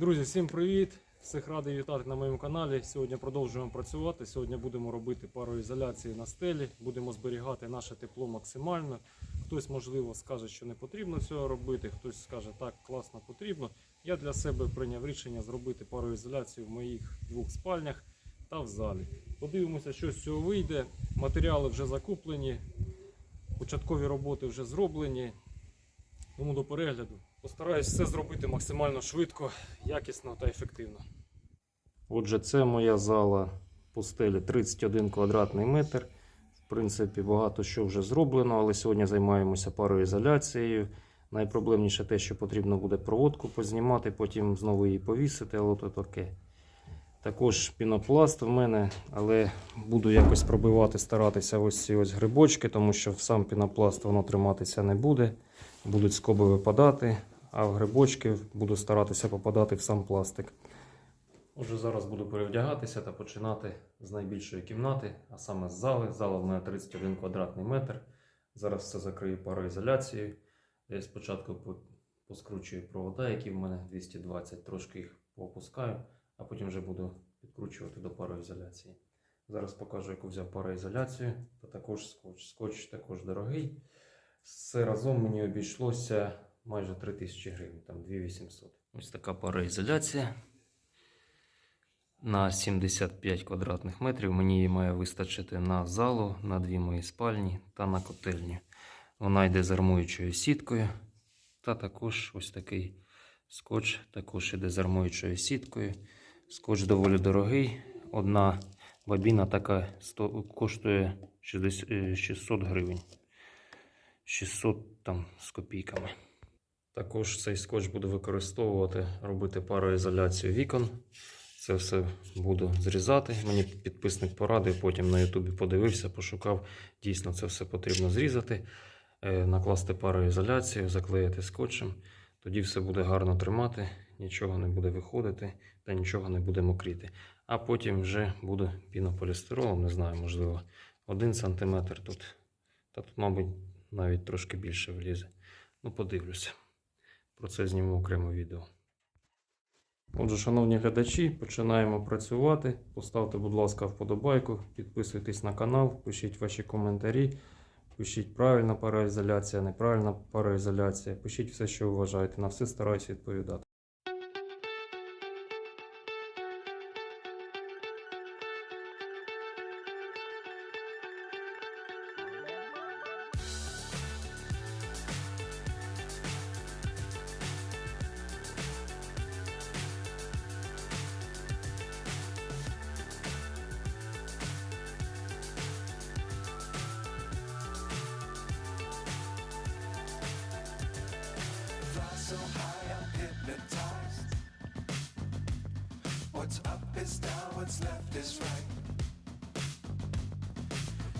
Друзі, всім привіт! Всіх радий вітати на моєму каналі. Сьогодні продовжуємо працювати. Сьогодні будемо робити пароізоляції на стелі, будемо зберігати наше тепло максимально. Хтось, можливо, скаже, що не потрібно цього робити, хтось скаже, так, класно потрібно. Я для себе прийняв рішення зробити пароізоляцію в моїх двох спальнях та в залі. Подивимося, що з цього вийде. Матеріали вже закуплені, початкові роботи вже зроблені. Тому до перегляду. Постараюсь все зробити максимально швидко, якісно та ефективно. Отже, це моя зала по стелі 31 квадратний метр. В принципі, багато що вже зроблено, але сьогодні займаємося пароізоляцією. Найпроблемніше те, що потрібно буде проводку познімати, потім знову її повісити, але то таке. Також пінопласт в мене, але буду якось пробивати, старатися ось ці ось грибочки, тому що сам пінопласт воно триматися не буде. Будуть скоби випадати, а в грибочки буду старатися попадати в сам пластик. Отже, зараз буду перевдягатися та починати з найбільшої кімнати, а саме з зали. Зала в мене 31 квадратний метр. Зараз все закрию пароізоляцією. Я спочатку поскручую провода, які в мене 220, трошки їх поопускаю, а потім вже буду підкручувати до пароізоляції. Зараз покажу, яку взяв пароізоляцію, та також скотч. Скотч також дорогий. Все разом мені обійшлося майже 3000 гривень, там 2800. Ось така пароізоляція. На 75 квадратних метрів мені її має вистачити на залу, на дві мої спальні та на котельню. Вона йде з армуючою сіткою. Та також ось такий скотч, також іде з армуючою сіткою. Скотч доволі дорогий. Одна бабіна така сто- коштує 60 е, 600 гривень. 600 там з копійками. Також цей скотч буду використовувати, робити пароізоляцію вікон. Це все буду зрізати. Мені підписник порадив, потім на Ютубі подивився, пошукав. Дійсно, це все потрібно зрізати, е, накласти пароізоляцію, заклеїти скотчем. Тоді все буде гарно тримати, нічого не буде виходити та нічого не буде мокріти. А потім вже буду пінополістиролом, не знаю, можливо, 1 см тут. Та тут, мабуть, навіть трошки більше влізе. Ну, подивлюся. Про це зніму окреме відео. Отже, шановні глядачі, починаємо працювати. Поставте, будь ласка, вподобайку, підписуйтесь на канал, пишіть ваші коментарі, пишіть правильна пароізоляція, неправильна пароізоляція. Пишіть все, що вважаєте. На все стараюсь відповідати.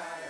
sky.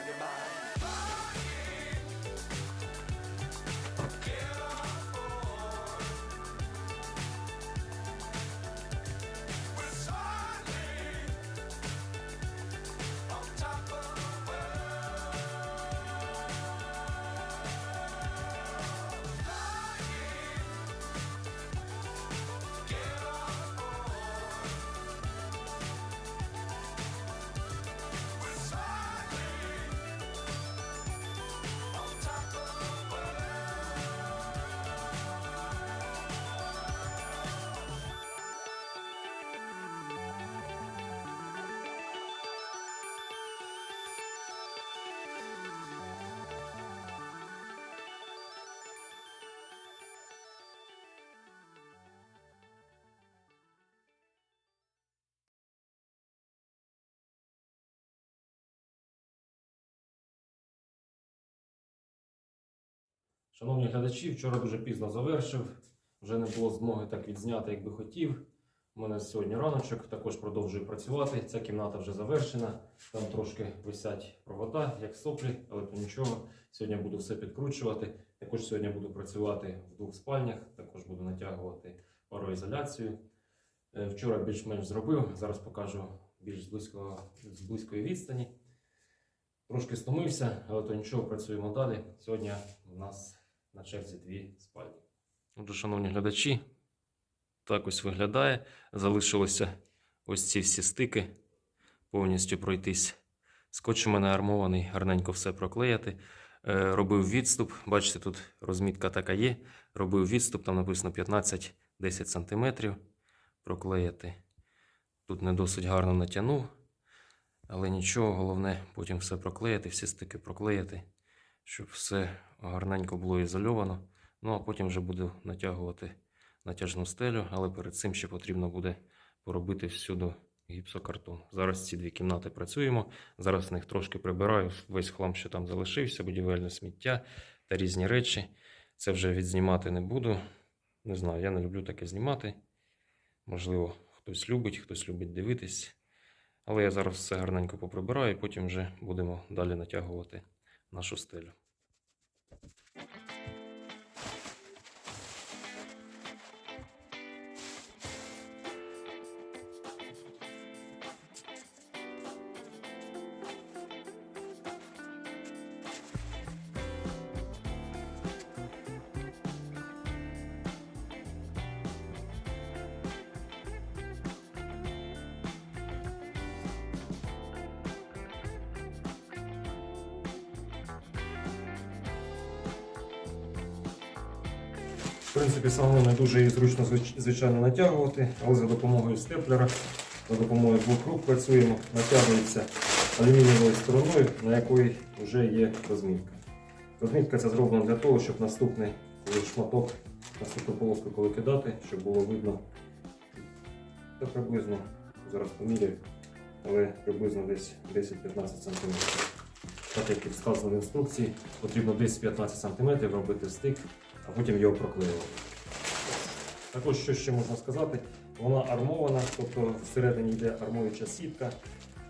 Шановні глядачі, вчора дуже пізно завершив. Вже не було змоги так відзняти, як би хотів. У мене сьогодні раночок, також продовжую працювати. Ця кімната вже завершена. Там трошки висять провода, як соплі, але то нічого. Сьогодні буду все підкручувати. Також сьогодні буду працювати в двох спальнях, також буду натягувати пароізоляцію. Е, Вчора більш-менш зробив, зараз покажу більш з, близького, з близької відстані. Трошки стомився, але то нічого, працюємо далі. Сьогодні у нас на черзі дві спальні. Отже, шановні глядачі, так ось виглядає. Залишилося ось ці всі стики повністю пройтись. Скотч у мене армований, гарненько все проклеяти. Е, робив відступ. Бачите, тут розмітка така є. Робив відступ, там написано 15-10 см. Проклеяти. Тут не досить гарно натягнув. Але нічого, головне потім все проклеїти, всі стики проклеїти, щоб все гарненько було ізольовано. Ну а потім вже буду натягувати натяжну стелю, але перед цим ще потрібно буде поробити всюди гіпсокартон. Зараз ці дві кімнати працюємо. Зараз в них трошки прибираю весь хлам, що там залишився, будівельне сміття та різні речі. Це вже відзнімати не буду. Не знаю, я не люблю таке знімати. Можливо, хтось любить, хтось любить дивитись. Але я зараз все гарненько поприбираю, і потім вже будемо далі натягувати нашу стелю. В принципі, самому не дуже її зручно звичайно натягувати, але за допомогою степлера, за допомогою двох рук працюємо, натягується алюмінієвою стороною, на якої вже є розмітка. Розмітка ця зроблена для того, щоб наступний шматок, наступну полоску, коли кидати, щоб було видно та приблизно, зараз поміряю, але приблизно десь 10-15 см. Так як і сказано в інструкції, потрібно десь 15 см робити стик, а потім його проклеювати. Також що ще можна сказати, вона армована, тобто всередині йде армуюча сітка.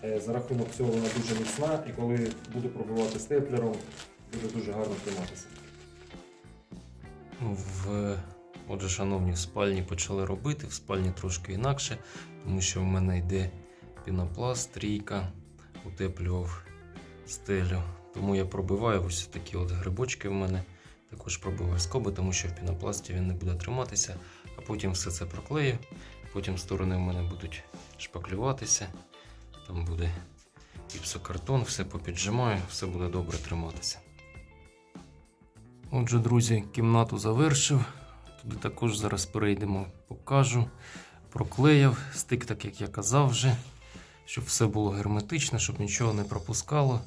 Е, За рахунок цього вона дуже міцна і коли буду пробивати степлером, буде дуже гарно триматися. В, отже, шановні, в спальні почали робити, в спальні трошки інакше, тому що в мене йде пінопласт, трійка, утеплював стелю. Тому я пробиваю ось такі от грибочки в мене. Також пробиваю скоби, тому що в пінопласті він не буде триматися, а потім все це проклею. Потім сторони в мене будуть шпаклюватися. Там буде гіпсокартон, все попіджимаю, все буде добре триматися. Отже, друзі, кімнату завершив. Туди також зараз перейдемо, покажу. Проклеяв стик, так як я казав вже, щоб все було герметично, щоб нічого не пропускало.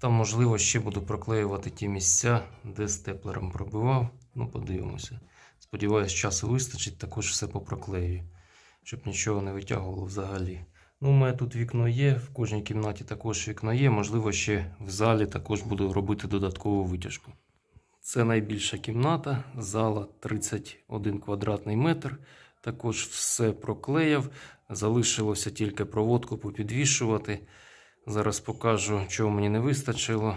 Там, можливо, ще буду проклеювати ті місця, де степлером пробивав. Ну, подивимося. Сподіваюсь, часу вистачить, також все попроклею, щоб нічого не витягувало взагалі. Ну, у мене тут вікно є, в кожній кімнаті також вікно є. Можливо, ще в залі також буду робити додаткову витяжку. Це найбільша кімната, зала 31 квадратний метр. Також все проклеяв. Залишилося тільки проводку попідвішувати. Зараз покажу, чого мені не вистачило.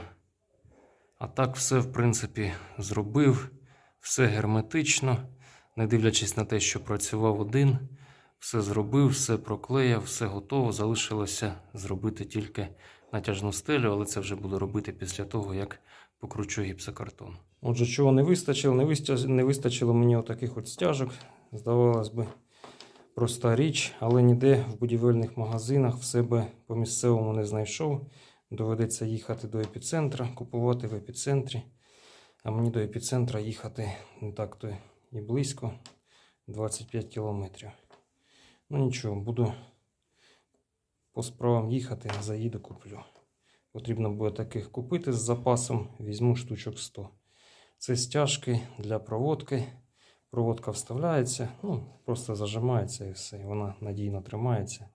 А так все, в принципі, зробив. Все герметично, не дивлячись на те, що працював один. Все зробив, все проклеїв, все готово. Залишилося зробити тільки натяжну стелю, але це вже буду робити після того, як покручу гіпсокартон. Отже, чого? Не вистачило, не вистачило мені отаких от стяжок. Здавалось би, проста річ, але ніде в будівельних магазинах в себе по місцевому не знайшов. Доведеться їхати до епіцентра, купувати в епіцентрі. А мені до епіцентра їхати не так то і близько 25 кілометрів. Ну нічого, буду по справам їхати, заїду куплю. Потрібно буде таких купити з запасом, візьму штучок 100. Це стяжки для проводки. Проводка вставляється, ну, просто зажимається і все. І вона надійно тримається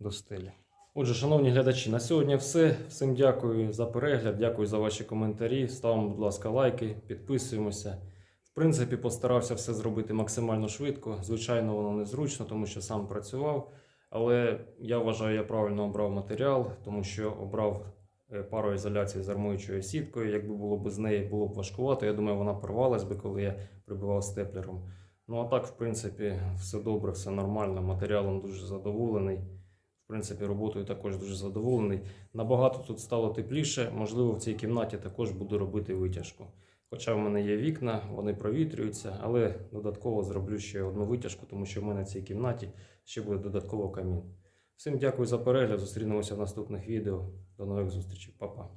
до стелі. Отже, шановні глядачі, на сьогодні все. Всім дякую за перегляд, дякую за ваші коментарі. Ставимо, будь ласка, лайки, підписуємося. В принципі, постарався все зробити максимально швидко. Звичайно, воно незручно, тому що сам працював. Але я вважаю, я правильно обрав матеріал, тому що обрав е, пароізоляцію з армуючою сіткою. Якби було без неї, було б важкувато. Я думаю, вона порвалась би, коли я прибивав степлером. Ну а так, в принципі, все добре, все нормально. Матеріалом дуже задоволений. В принципі, роботою також дуже задоволений. Набагато тут стало тепліше. Можливо, в цій кімнаті також буду робити витяжку. Хоча в мене є вікна, вони провітрюються, але додатково зроблю ще одну витяжку, тому що в мене в цій кімнаті ще буде додатково камін. Всім дякую за перегляд. Зустрінемося в наступних відео. До нових зустрічей. Па-па.